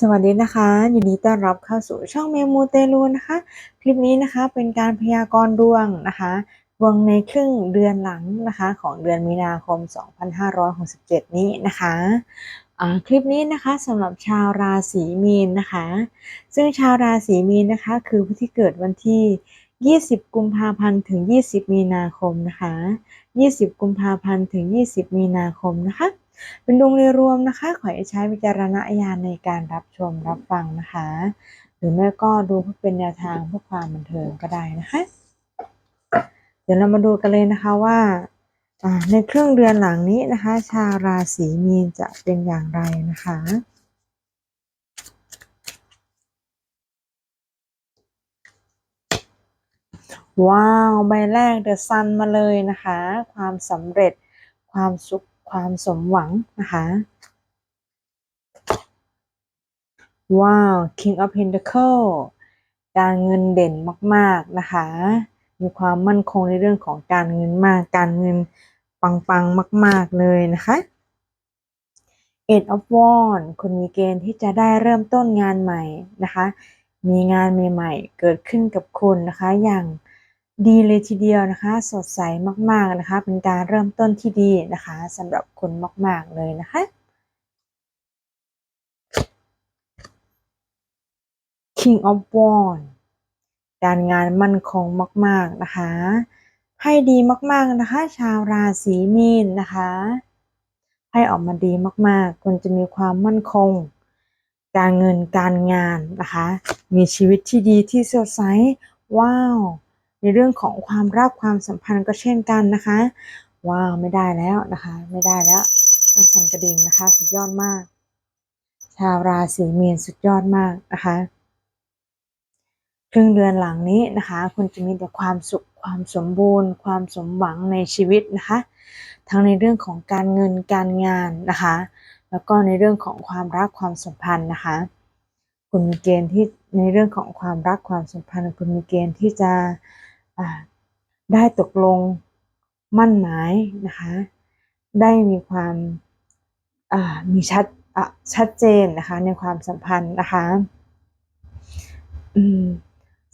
สวัสดีนะคะยินดีต้อนรับเข้าสู่ช่องเมมูเตลูนะคะ คลิปนี้นะคะเป็นการพยากรณ์ดวงนะคะดวงในครึ่งเดือนหลังนะคะของเดือนมีนาคม 2567 นี้นะคะคลิปนี้นะคะสำหรับชาวราศีมีนนะคะ ซึ่งชาวราศีมีนนะคะคือผู้ที่เกิดวันที่ 20 กุมภาพันธ์ถึง 20 มีนาคมนะคะ 20 กุมภาพันธ์ถึง 20 มีนาคมนะคะ เป็นดวงโดยรวมนะคะ ขอให้ใช้วิจารณญาณในการรับชมรับฟังนะคะ หรือไม่ก็ดูเพื่อเป็นแนวทางเพื่อความบันเทิงก็ได้นะคะ เดี๋ยวเรามาดูกันเลยนะคะว่าในครึ่งเดือนหลังนี้นะคะ ชาวราศีมีนจะเป็นอย่างไรนะคะว้าว ใบแรกเดอะซันมาเลยนะคะ ความสำเร็จความสุข ความสมหวังนะคะ ว้าว King of Pentacle การเงินเด่นมาก ๆ นะคะ มีความมั่นคงในเรื่องของการเงินมาก การเงินปัง ๆ มาก ๆ เลยนะคะ Eight of Wands คุณมีเกณฑ์ที่จะได้เริ่มต้นงานใหม่นะคะ มีงานใหม่ ๆ เกิดขึ้นกับคุณนะคะ อย่าง ดีเลยทีเดียวนะคะ สดใสมากๆนะคะ เป็นการเริ่มต้นที่ดีนะคะสำหรับคุณมาก ๆ เลยนะคะ King of Wands การงานมั่นคงมาก ๆ นะคะให้ดีมากๆนะคะ ชาวราศีมีนนะคะให้ออกมาดีมากๆคุณจะมีความมั่นคง การเงินการงานนะคะ มีชีวิตที่ดีที่สดใสว้าว ในเรื่องของความรักความสัมพันธ์ก็เช่นกันนะคะ ว้าวไม่ได้แล้วนะคะ ไม่ได้แล้วต้องสั่นกระดิ่งนะคะ สุดยอดมาก ชาวราศีเมีนสุดยอดมากนะคะครึ่งเดือนหลังนี้นะคะ คุณจะมีแต่ความสุขความสมบูรณ์ ความสมหวังในชีวิตนะคะ ทั้งในเรื่องของการเงินการงานนะคะ แล้วก็ในเรื่องของความรักความสัมพันธ์นะคะ คุณมีเกณฑ์ที่ในเรื่องของความรักความสัมพันธ์ คุณมีเกณฑ์ที่จะ ได้ตกลงมั่นหมายนะคะ ได้มีความมีชัดชัดเจนนะคะในความสัมพันธ์นะคะ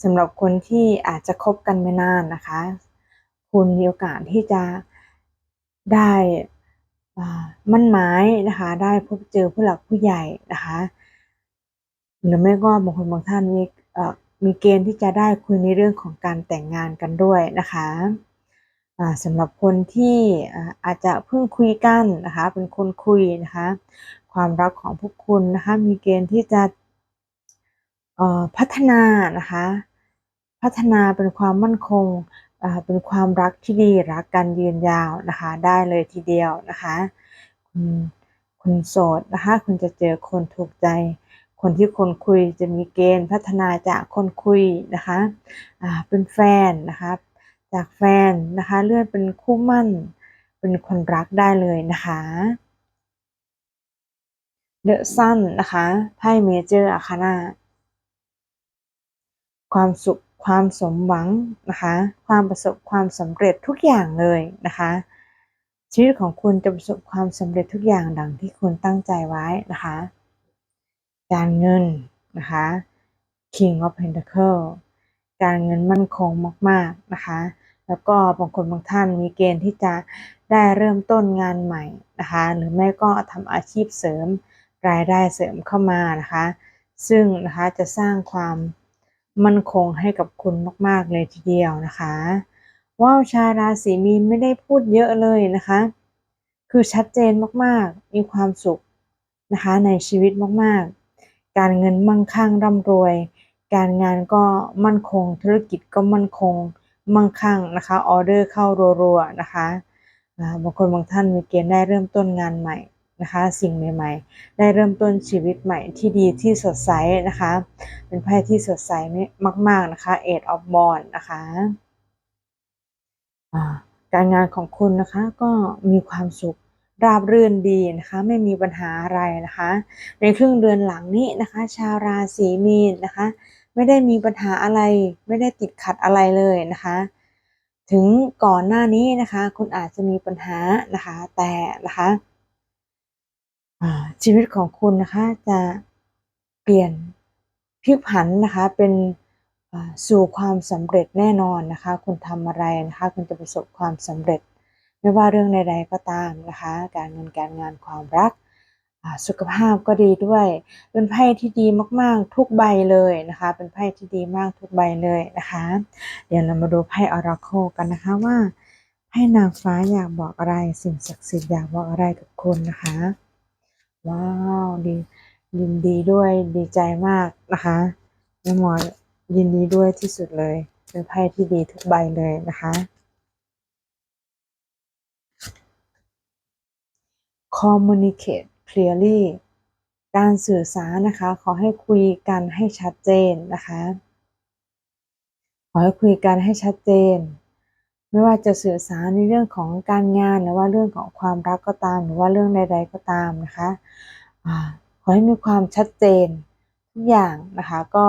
สำหรับคนที่อาจจะคบกันไม่นานนะคะ คุณมีโอกาสที่จะได้มั่นหมายนะคะ ได้พบเจอผู้หลักผู้ใหญ่นะคะ หรือไม่ก็บางคนบางท่านมี มีเกณฑ์ที่จะได้คุยในเรื่องของการแต่งงานกันด้วยนะคะสำหรับคนที่อาจจะเพิ่งคุยกันนะคะ เป็นคนคุยนะคะ ความรักของพวกคุณนะคะมีเกณฑ์ที่จะพัฒนานะคะ พัฒนาเป็นความมั่นคงเป็นความรักที่ดีรักกันยืนยาวนะคะ ได้เลยทีเดียวนะคะ คุณคุณโสดนะคะ คุณจะเจอคนถูกใจ คนที่คนคุยจะมีเกณฑ์พัฒนาจากคนคุยนะคะอ่าเป็นแฟนนะคะจากแฟนนะคะเลื่อนเป็นคู่มั่น เป็นคนรักได้เลยนะคะเดอะซันนะคะไพ่เมเจอร์อาคานาความสุขความสมหวังนะคะ ความประสบความสำเร็จทุกอย่างเลยนะคะ ชีวิตของคุณจะประสบความสำเร็จทุกอย่างดังที่คุณตั้งใจไว้นะคะ การเงินนะคะ King of Pentacle การเงินมั่นคงมาก ๆนะคะ แล้วก็บางคนบางท่านมีเกณฑ์ที่จะได้เริ่มต้นงานใหม่นะคะ หรือไม่ก็ทำอาชีพเสริมรายได้เสริมเข้ามานะคะ ซึ่งนะคะจะสร้างความมั่นคงให้กับคุณมาก ๆ เลยทีเดียวนะคะว้าวชาราศีมีนไม่ได้พูดเยอะเลยนะคะ คือชัดเจนมาก ๆ มีความสุขนะคะในชีวิตมาก ๆ การเงินมั่งคั่งร่ำรวย การงานก็มั่นคง ธุรกิจก็มั่นคง มั่งคั่งนะคะ ออเดอร์เข้ารัวๆนะคะบางคนบางท่านมีเกณฑ์ได้เริ่มต้นงานใหม่นะคะ สิ่งใหม่ ๆ ได้เริ่มต้นชีวิตใหม่ที่ดีที่สดใสนะคะ เป็นไพ่ที่สดใสมาก ๆนะคะ Eight of b o n d นะคะการงานของคุณนะคะก็มีความสุข ราบรื่นดีนะคะไม่มีปัญหาอะไรนะคะ ในครึ่งเดือนหลังนี้นะคะ ชาวราศีมีนนะคะ ไม่ได้มีปัญหาอะไร ไม่ได้ติดขัดอะไรเลยนะคะ ถึงก่อนหน้านี้นะคะ คุณอาจจะมีปัญหานะคะ แต่นะคะชีวิตของคุณนะคะจะเปลี่ยนพลิกผันนะคะเป็นสู่ความสำเร็จแน่นอนนะคะ คุณทำอะไรนะคะ คุณจะประสบความสำเร็จ ไม่ว่าเรื่องใดๆก็ตามนะคะ การเงินการงานความรักสุขภาพก็ดีด้วย เป็นไพ่ที่ดีมากๆทุกใบเลยนะคะ เป็นไพ่ที่ดีมากทุกใบเลยนะคะ เดี๋ยวเรามาดูไพ่ออราโคกันนะคะว่าไพ่นางฟ้าอยากบอกอะไรสิ่งศักดิ์สิทธิ์อยากบอกอะไรกับคุณนะคะ ว้าวดียินดีด้วยดีใจมากนะคะแม่หมอยินดีด้วยที่สุดเลย เป็นไพ่ที่ดีทุกใบเลยนะคะ communicate clearly การสื่อสารนะคะ ขอให้คุยกันให้ชัดเจนนะคะ ขอให้คุยกันให้ชัดเจน ไม่ว่าจะสื่อสารในเรื่องของการงานหรือว่าเรื่องของความรักก็ตาม หรือว่าเรื่องใด ๆก็ตามนะคะขอให้มีความชัดเจนทุกอย่างนะคะก็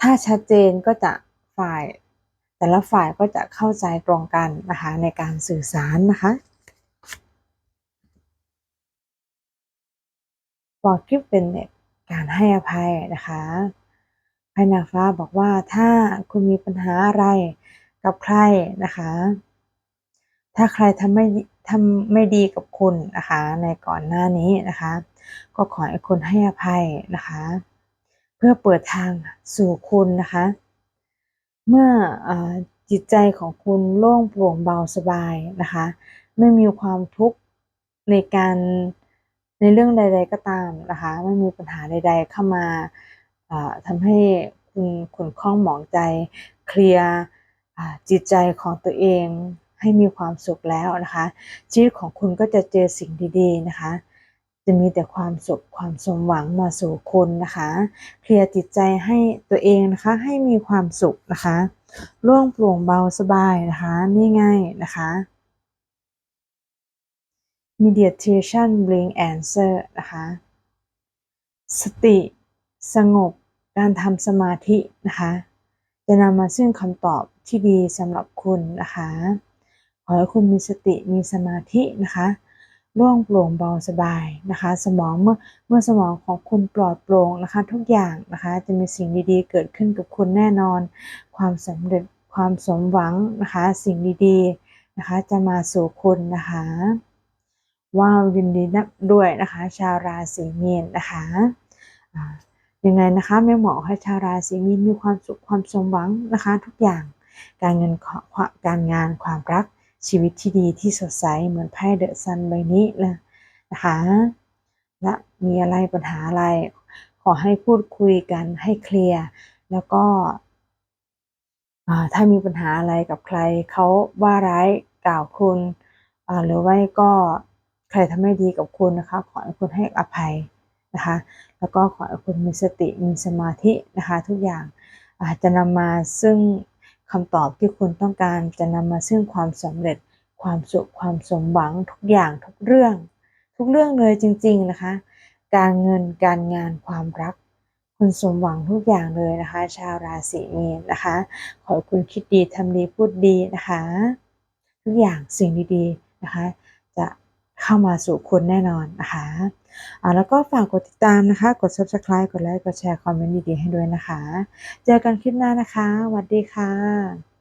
ถ้าชัดเจนก็จะฝ่าย แต่ละฝ่ายก็จะเข้าใจตรงกันนะคะในการสื่อสารนะคะ forgiveness การให้อภัยนะคะไพ่นางฟ้าบอกว่าถ้าคุณมีปัญหาอะไรกับใครนะคะ ถ้าใครทำไม่ทำไม่ดีกับคุณนะคะ ในก่อนหน้านี้นะคะ ก็ขอให้คุณให้อภัยนะคะ เพื่อเปิดทางสู่คุณนะคะ เมื่ออจิตใจของคุณโล่งโปร่งเบาสบายนะคะ ไม่มีความทุกข์ในการในเรื่องใด ๆก็ตามนะคะ ไม่มีปัญหาใด ๆ เข้ามาทำให้คุณขุนข้องหมองใจ เคลียร์จิตใจของตัวเองให้มีความสุขแล้วนะคะ ชีวิตของคุณก็จะเจอสิ่งดี ๆ นะคะ จะมีแต่ความสุขความสมหวังมาสู่คุณนะคะ เคลียร์จิตใจให้ตัวเองนะคะให้มีความสุขนะคะร่วงโปร่งเบาสบายนะคะนี่ง่ายนะคะ meditation bring answer นะคะ สติสงบการทำสมาธินะคะ จะนำมาซึ่งคำตอบที่ดีสำหรับคุณนะคะ ขอให้คุณมีสติมีสมาธินะคะ ร่วงโปร่งเบาสบายนะคะ สมองเมื่อเมื่อสมองของคุณปลอดโปร่งนะคะ ทุกอย่างนะคะ จะมีสิ่งดีๆ เกิดขึ้นกับคุณแน่นอน ความสำเร็จความสมหวังนะคะ สิ่งดีๆนะคะ จะมาสู่คุณนะคะว้าวยินดีนับด้วยนะคะ ชาวราศีมีนนะคะยังไงนะคะแม่หมอให้ชาวราศีมีนมีความสุขความสมหวังนะคะ ทุกอย่างการเงินการงานความรัก ชีวิตที่ดีที่สดใสเหมือนไพ่เดอะซันใบนี้เลยนะคะและมีอะไรปัญหาอะไร ขอให้พูดคุยกันให้เคลียร์แล้วก็ถ้ามีปัญหาอะไรกับใครเขาว่าร้ายกล่าวคุณหรือว่าก็ใครทำไม่ดีกับคุณนะคะ ขอให้คุณให้อภัยนะคะ แล้วก็ขอให้คุณมีสติมีสมาธินะคะ ทุกอย่างอาจจะนำมาซึ่ง คำตอบที่คุณต้องการจะนำมาซึ่งความสำเร็จ ความสุข ความสมหวังทุกอย่างทุกเรื่อง ทุกเรื่องเลยจริง ๆนะคะ การเงินการงานความรัก คุณสมหวังทุกอย่างเลยนะคะ ชาวราศีมีนนะคะ ขอคุณคิดดีทำดีพูดดีนะคะ ทุกอย่างสิ่งดีๆนะคะ จะเข้ามาสู่คุณแน่นอนนะคะ แล้วก็ฝากกดติดตามนะคะ กด subscribe กดไลค์ กดแชร์ คอมเมนต์ดีๆให้ด้วยนะคะ เจอกันคลิปหน้านะคะสวัสดีค่ะ